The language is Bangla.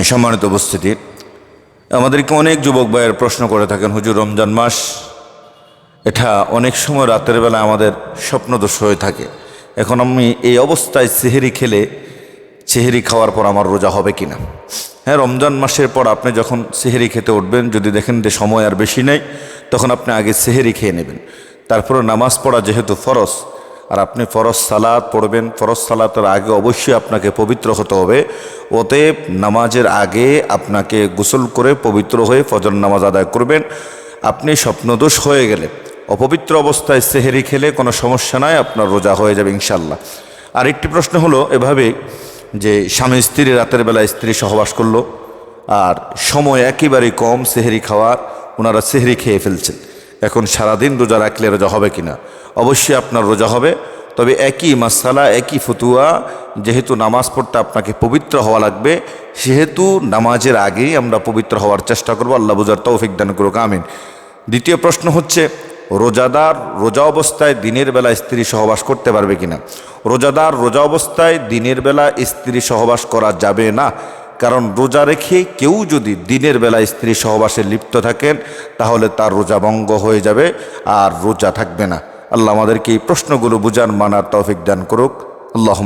সম্মানিত উপস্থিতি। আমাদেরকে অনেক যুবক ভাইয়ের প্রশ্ন করে থাকেন, হুজুর, রমজান মাস, এটা অনেক সময় রাতের বেলা আমাদের স্বপ্নদোষ হয়ে থাকে। এখন আমি এই অবস্থায় সেহেরি খেলে সেহেরি খাওয়ার পর আমার রোজা হবে কিনা? হ্যাঁ রমজান মাসের পর আপনি যখন সেহেরি খেতে উঠবেন, যদি দেখেন যে সময় আর বেশি নেই, তখন আপনি আগে সেহেরি খেয়ে নেবেন। তারপরে নামাজ পড়া যেহেতু ফরজ আর আপনি ফরজ সালাদ পড়বেন। ফরজ সালাতের আগে অবশ্যই আপনাকে পবিত্র হতে হবে। অতএব নামাজের আগে আপনাকে গোসল করে পবিত্র হয়ে ফজর নামাজ আদায় করবেন। আপনি স্বপ্নদোষ হয়ে গেলে, অপবিত্র অবস্থায় সেহেরি খেলে কোনো সমস্যা নাই, আপনার রোজা হয়ে যাবে ইনশাল্লাহ আর একটি প্রশ্ন হলো এভাবে যে স্বামী স্ত্রী রাতের বেলা স্ত্রী সহবাস করল, আর সময় একেবারেই কম সেহেরি খাওয়ার, ওনারা সেহেরি খেয়ে ফেলছেন। এখন সারাদিন রোজা রাখলে রোজা হবে কিনা? অবশ্যই আপনার রোজা হবে। তবে একই মাসালা, একই ফতুয়া, যেহেতু নামাজ পড়তে আপনাকে পবিত্র হওয়া লাগবে, সেহেতু নামাজের আগেই আমরা পবিত্র হওয়ার চেষ্টা করব। আল্লাহ বুজার তৌফিক দান করুক, আমিন। দ্বিতীয় প্রশ্ন হচ্ছে, রোজাদার রোজা অবস্থায় দিনের বেলা স্ত্রী সহবাস করতে পারবে কিনা? রোজাদার রোজা অবস্থায় দিনের বেলা স্ত্রী সহবাস করা যাবে না। কারণ রোজা রেখে কেউ যদি দিনের বেলা স্ত্রী সহবাসে লিপ্ত থাকেন, তাহলে তার রোজা ভঙ্গ হয়ে যাবে আর রোজা থাকবে না। আল্লাহ আমাদেরকে এই প্রশ্নগুলো বুঝান মানার তৌফিক দান করুক। আল্লাহ